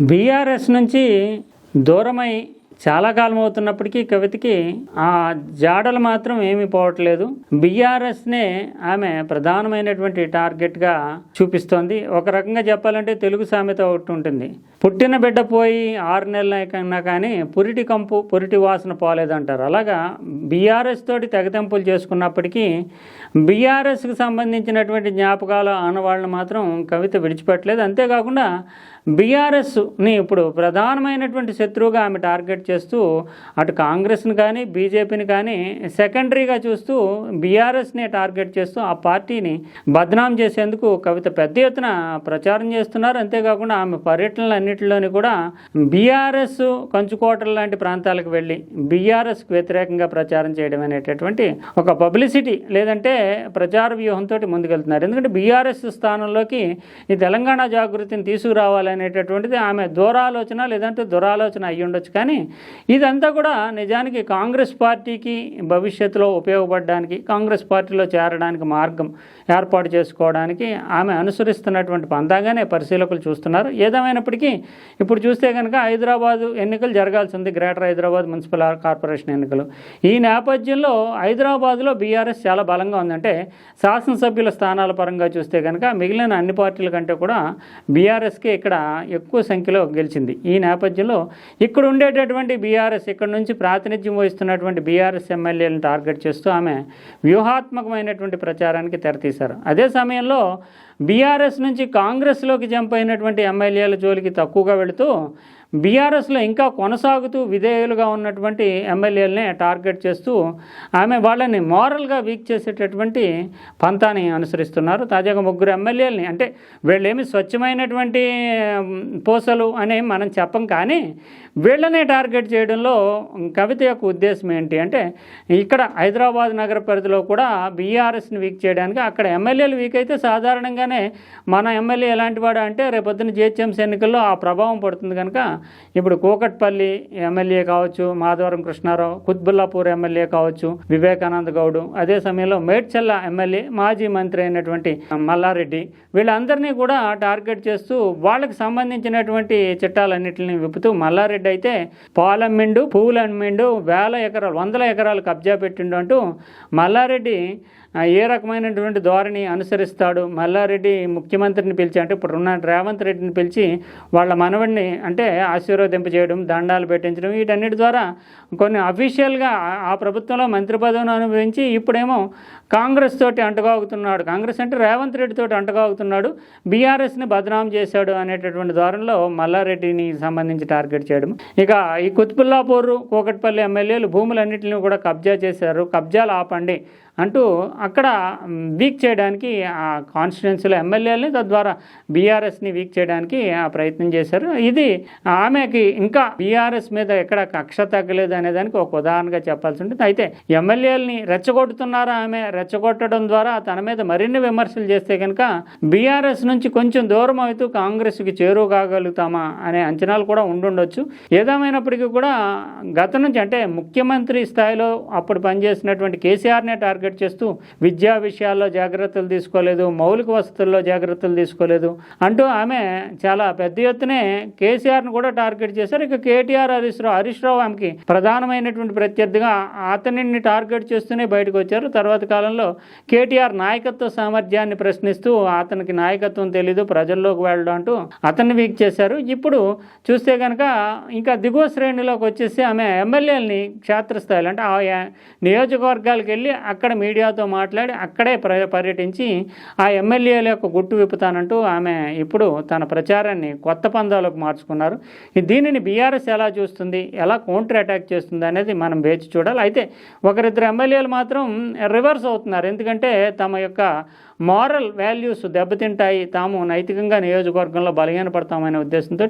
BRS నుంచి దూరమై చాలా కాలం అవుతున్నప్పటికీ కవితకి ఆ జాడలు మాత్రం ఏమీ పోవట్లేదు. బీఆర్ఎస్నే ఆమె ప్రధానమైనటువంటి టార్గెట్గా చూపిస్తోంది. ఒక రకంగా చెప్పాలంటే తెలుగు సామెత ఒకటి ఉంటుంది. పుట్టిన బిడ్డ పోయి ఆరు నెలలైనా కానీ పురిటి కంపు పురిటి వాసన పోలేదంటారు. అలాగా బీఆర్ఎస్ తోటి తెగతెంపులు చేసుకున్నప్పటికీ బీఆర్ఎస్కి సంబంధించినటువంటి జ్ఞాపకాలు ఆనవాళ్ళని మాత్రం కవిత విడిచిపెట్టలేదు. అంతేకాకుండా బీఆర్ఎస్ని ఇప్పుడు ప్రధానమైనటువంటి శత్రువుగా ఆమె టార్గెట్ చేస్తూ అటు కాంగ్రెస్ని కానీ బీజేపీని కానీ సెకండరీగా చూస్తూ బీఆర్ఎస్ని టార్గెట్ చేస్తూ ఆ పార్టీని బద్నాం చేసేందుకు కవిత పెద్ద ఎత్తున ప్రచారం చేస్తున్నారు. అంతేకాకుండా ఆమె పర్యటనలన్నింటిలోని కూడా బీఆర్ఎస్ కంచుకోటలు లాంటి ప్రాంతాలకు వెళ్ళి బీఆర్ఎస్కు వ్యతిరేకంగా ప్రచారం చేయడం అనేటటువంటి ఒక పబ్లిసిటీ లేదంటే ప్రచార వ్యూహంతో ముందుకెళ్తున్నారు. ఎందుకంటే బీఆర్ఎస్ స్థానంలోకి ఈ తెలంగాణ జాగృతిని తీసుకురావాలనేటటువంటిది ఆమె దూరాలోచన లేదంటే దురాలోచన అయ్యి ఉండొచ్చు కానీ ఇదంతా కూడా నిజానికి కాంగ్రెస్ పార్టీకి భవిష్యత్తులో ఉపయోగపడడానికి కాంగ్రెస్ పార్టీలో చేరడానికి మార్గం ఏర్పాటు చేసుకోవడానికి ఆమె అనుసరిస్తున్నటువంటి పందాగానే పరిశీలకులు చూస్తున్నారు. ఏదేమైనప్పటికీ ఇప్పుడు చూస్తే కనుక హైదరాబాదు ఎన్నికలు జరగాల్సి ఉంది. గ్రేటర్ హైదరాబాద్ మున్సిపల్ కార్పొరేషన్ ఎన్నికలు. ఈ నేపథ్యంలో హైదరాబాద్లో బీఆర్ఎస్ చాలా బలంగా ఉందంటే శాసనసభ్యుల స్థానాల పరంగా చూస్తే కనుక మిగిలిన అన్ని పార్టీల కంటే కూడా బీఆర్ఎస్కే ఇక్కడ ఎక్కువ సంఖ్యలో గెలిచింది. ఈ నేపథ్యంలో ఇక్కడ ఉండేటటువంటి బీఆర్ఎస్ ఇక్కడ నుంచి ప్రాతినిధ్యం వహిస్తున్నటువంటి బీఆర్ఎస్ ఎమ్మెల్యేలను టార్గెట్ చేస్తూ ఆమె వ్యూహాత్మకమైనటువంటి ప్రచారానికి తెరతీశారు. అదే సమయంలో బీఆర్ఎస్ నుంచి కాంగ్రెస్లోకి జంప్ అయినటువంటి ఎమ్మెల్యేల జోలికి తక్కువగా వెళుతూ బీఆర్ఎస్లో ఇంకా కొనసాగుతూ విధేయులుగా ఉన్నటువంటి ఎమ్మెల్యేలనే టార్గెట్ చేస్తూ ఆమె వాళ్ళని మోరల్గా వీక్ చేసేటటువంటి పంతాన్ని అనుసరిస్తున్నారు. తాజాగా ముగ్గురు ఎమ్మెల్యేలని అంటే వీళ్ళేమి స్వచ్ఛమైనటువంటి పూసలు అని మనం చెప్పం కానీ వీళ్ళనే టార్గెట్ చేయడంలో కవిత యొక్క ఉద్దేశం ఏంటి అంటే ఇక్కడ హైదరాబాద్ నగర పరిధిలో కూడా బీఆర్ఎస్ని వీక్ చేయడానికి అక్కడ ఎమ్మెల్యేలు వీక్ అయితే సాధారణంగానే మన ఎమ్మెల్యే ఎలాంటి వాడు అంటే రేపొద్దున జిహెచ్ఎంసీ ఎన్నికల్లో ఆ ప్రభావం పడుతుంది కనుక ఇప్పుడు కూకట్పల్లి ఎమ్మెల్యే కావచ్చు మాధవరం కృష్ణారావు కుత్బుల్లాపూర్ ఎమ్మెల్యే కావచ్చు వివేకానంద గౌడు అదే సమయంలో మేడ్చల్ల ఎమ్మెల్యే మాజీ మంత్రి అయినటువంటి మల్లారెడ్డి వీళ్ళందరినీ కూడా టార్గెట్ చేస్తూ వాళ్ళకి సంబంధించినటువంటి చట్టాలన్నింటిని విప్పుతూ మల్లారెడ్డి అయితే పాలమ్మిండు పూలమ్మిండు వేల ఎకరాలు వందల ఎకరాలు కబ్జా పెట్టిండు అంటూ మల్లారెడ్డి ఏ రకమైనటువంటి ధోరణి అనుసరిస్తాడు? మల్లారెడ్డి ముఖ్యమంత్రిని పిలిచి అంటే ఇప్పుడు ఉన్న రేవంత్ రెడ్డిని పిలిచి వాళ్ళ మనవడిని అంటే ఆశీర్వదింప చేయడం దండాలు పెట్టించడం వీటన్నిటి ద్వారా కొన్ని అఫీషియల్గా ఆ- ఆ ప్రభుత్వంలో మంత్రి పదవిని అనుభవించి ఇప్పుడేమో కాంగ్రెస్ తోటి అంటగాగుతున్నాడు. కాంగ్రెస్ అంటే రేవంత్ రెడ్డి తోటి అంటగాగుతున్నాడు. బీఆర్ఎస్ని బదనాం చేశాడు అనేటటువంటి ధోరణిలో మల్లారెడ్డిని సంబంధించి టార్గెట్ చేయడం. ఇక ఈ కుత్బుల్లాపూర్ కూకట్పల్లి ఎమ్మెల్యేలు భూములన్నింటినీ కూడా కబ్జా చేశారు. కబ్జాలు ఆపండి. అంటూ అక్కడ వీక్ చేయడానికి ఆ కాన్స్టిట్యున్సీలో ఎమ్మెల్యేలని తద్వారా బీఆర్ఎస్ని వీక్ చేయడానికి ఆ ప్రయత్నం చేశారు. ఇది ఆమెకి ఇంకా బీఆర్ఎస్ మీద ఎక్కడ కక్ష తగ్గలేదు అనే దానికి ఒక ఉదాహరణగా చెప్పాల్సి ఉంటుంది. అయితే ఎమ్మెల్యేలని రెచ్చగొడుతున్నారా ఆమె? రెచ్చగొట్టడం ద్వారా తన మీద మరిన్ని విమర్శలు చేస్తే కనుక బీఆర్ఎస్ నుంచి కొంచెం దూరం అవుతూ కాంగ్రెస్కి చేరువు కాగలుగుతామా అనే అంచనాలు కూడా ఉండుండొచ్చు. ఏదేమైనప్పటికీ కూడా గత నుంచి అంటే ముఖ్యమంత్రి స్థాయిలో అప్పుడు పనిచేసినటువంటి కేసీఆర్నే టార్గెట్ చేస్తూ విద్యా విషయాల్లో జాగ్రత్తలు తీసుకోలేదు మౌలిక వసతుల్లో జాగ్రత్తలు తీసుకోలేదు అంటూ ఆమె చాలా పెద్ద ఎత్తునే కేసీఆర్ను కూడా టార్గెట్ చేశారు. ఇక కేటీఆర్ హరీష్ రావు హరీష్ రావు ఆమెకి ప్రధానమైనటువంటి ప్రత్యర్థిగా అతనిని టార్గెట్ చేస్తూనే బయటకు వచ్చారు. తర్వాత కాలంలో కేటీఆర్ నాయకత్వ సామర్థ్యాన్ని ప్రశ్నిస్తూ అతనికి నాయకత్వం తెలీదు ప్రజల్లోకి వెళ్ళడం అంటూ అతన్ని వీక్ చేశారు. ఇప్పుడు చూస్తే కనుక ఇంకా దిగువ శ్రేణిలోకి వచ్చేసి ఆమె ఎమ్మెల్యేలని క్షేత్రస్థాయిలో అంటే ఆ నియోజకవర్గాలకు వెళ్ళి అక్కడ మీడియాతో మాట్లాడి అక్కడే ప్ర పర్యటించి ఆ ఎమ్మెల్యేల యొక్క గుట్టు విప్పుతానంటూ ఆమె ఇప్పుడు తన ప్రచారాన్ని కొత్త పందాలకు మార్చుకున్నారు. దీనిని బీఆర్ఎస్ ఎలా చూస్తుంది? ఎలా కౌంటర్ అటాక్ చేస్తుంది అనేది మనం వేచి చూడాలి. అయితే ఒకరిద్దరు ఎమ్మెల్యేలు మాత్రం రివర్స్ అవుతున్నారు. ఎందుకంటే తమ యొక్క మారల్ వాల్యూస్ దెబ్బతింటాయి. తాము నైతికంగా నియోజకవర్గంలో బలహీనపడతామనే ఉద్దేశంతో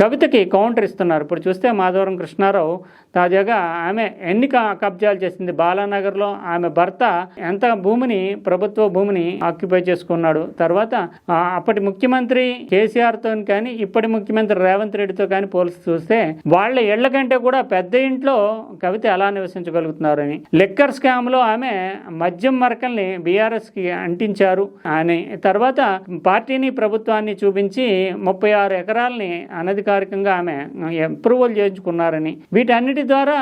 కవితకి కౌంటర్ ఇస్తున్నారు. ఇప్పుడు చూస్తే మాధవరం కృష్ణారావు తాజాగా ఆమె ఎన్ని కబ్జాలు చేసింది బాలానగర్లో. ఆమె భర్త ఎంత భూమిని ప్రభుత్వ భూమిని ఆక్యుపై చేసుకున్నాడు. తర్వాత అప్పటి ముఖ్యమంత్రి కేసీఆర్తో కానీ ఇప్పటి ముఖ్యమంత్రి రేవంత్ రెడ్డితో కానీ పోల్చి చూస్తే వాళ్ళ ఇళ్ళ కంటే కూడా పెద్ద ఇంట్లో కవిత ఎలా నివసించగలుగుతున్నారని. లిక్కర్ స్కామ్లో ఆమె మద్యం మరకల్ని బీఆర్ఎస్కి అంటించి చూపించారు అని. తర్వాత పార్టీని ప్రభుత్వాన్ని చూపించి ముప్పై ఆరు ఎకరాలని అనధికారికంగా ఆమె అప్రూవల్ చేయించుకున్నారని. వీటన్నిటి ద్వారా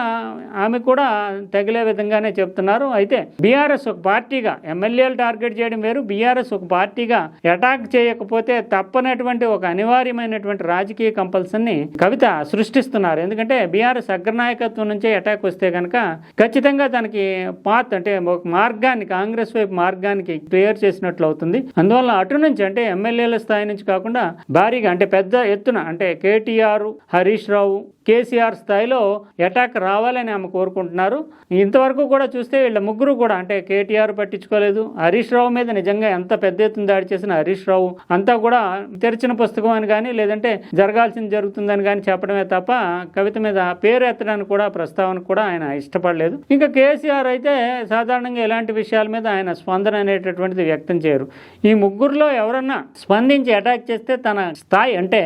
ఆమె కూడా తగిలే విధంగానే చెప్తున్నారు. అయితే బీఆర్ఎస్ ఒక పార్టీగా ఎమ్మెల్యేలు టార్గెట్ చేయడం వేరు. బీఆర్ఎస్ ఒక పార్టీగా అటాక్ చేయకపోతే తప్పనటువంటి ఒక అనివార్యమైనటువంటి రాజకీయ కంపల్సన్ని కవిత సృష్టిస్తున్నారు. ఎందుకంటే బీఆర్ఎస్ అగ్రనాయకత్వం నుంచే అటాక్ వస్తే కనుక ఖచ్చితంగా తనకి పాత్ అంటే ఒక మార్గాన్ని కాంగ్రెస్ వైపు మార్గానికి క్లియర్ చేసినట్లు అవుతుంది. అందువల్ల అటు నుంచి అంటే ఎమ్మెల్యేల స్థాయి నుంచి కాకుండా భారీగా అంటే పెద్ద ఎత్తున అంటే కేటీఆర్ హరీష్ రావు కేసీఆర్ స్థాయిలో అటాక్ రావాలని ఆమె కోరుకుంటున్నారు. ఇంతవరకు కూడా చూస్తే వీళ్ళ ముగ్గురు కూడా అంటే కేటీఆర్ పట్టించుకోలేదు హరీష్ రావు మీద నిజంగా ఎంత పెద్ద ఎత్తున దాడి చేసిన హరీష్ రావు అంతా కూడా తెరిచిన పుస్తకం అని కానీ లేదంటే జరగాల్సింది జరుగుతుందని కానీ చెప్పడమే తప్ప కవిత మీద పేరు ఎత్తడానికి కూడా ప్రస్తావన కూడా ఆయన ఇష్టపడలేదు. ఇంకా కేసీఆర్ అయితే సాధారణంగా ఎలాంటి విషయాల మీద ఆయన స్పందన అనేటటువంటిది వ్యక్తం చేయరు. ఈ ముగ్గురులో ఎవరన్నా స్పందించి అటాక్ చేస్తే తన స్థాయి అంటే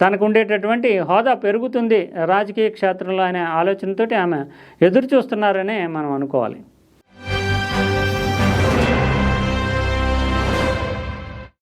తనకు ఉండేటటువంటి హోదా పెరుగుతుంది రాజకీయ క్షేత్రంలో అనే ఆలోచనతోటి ఆమె ఎదురు చూస్తున్నారని మనం అనుకోవాలి.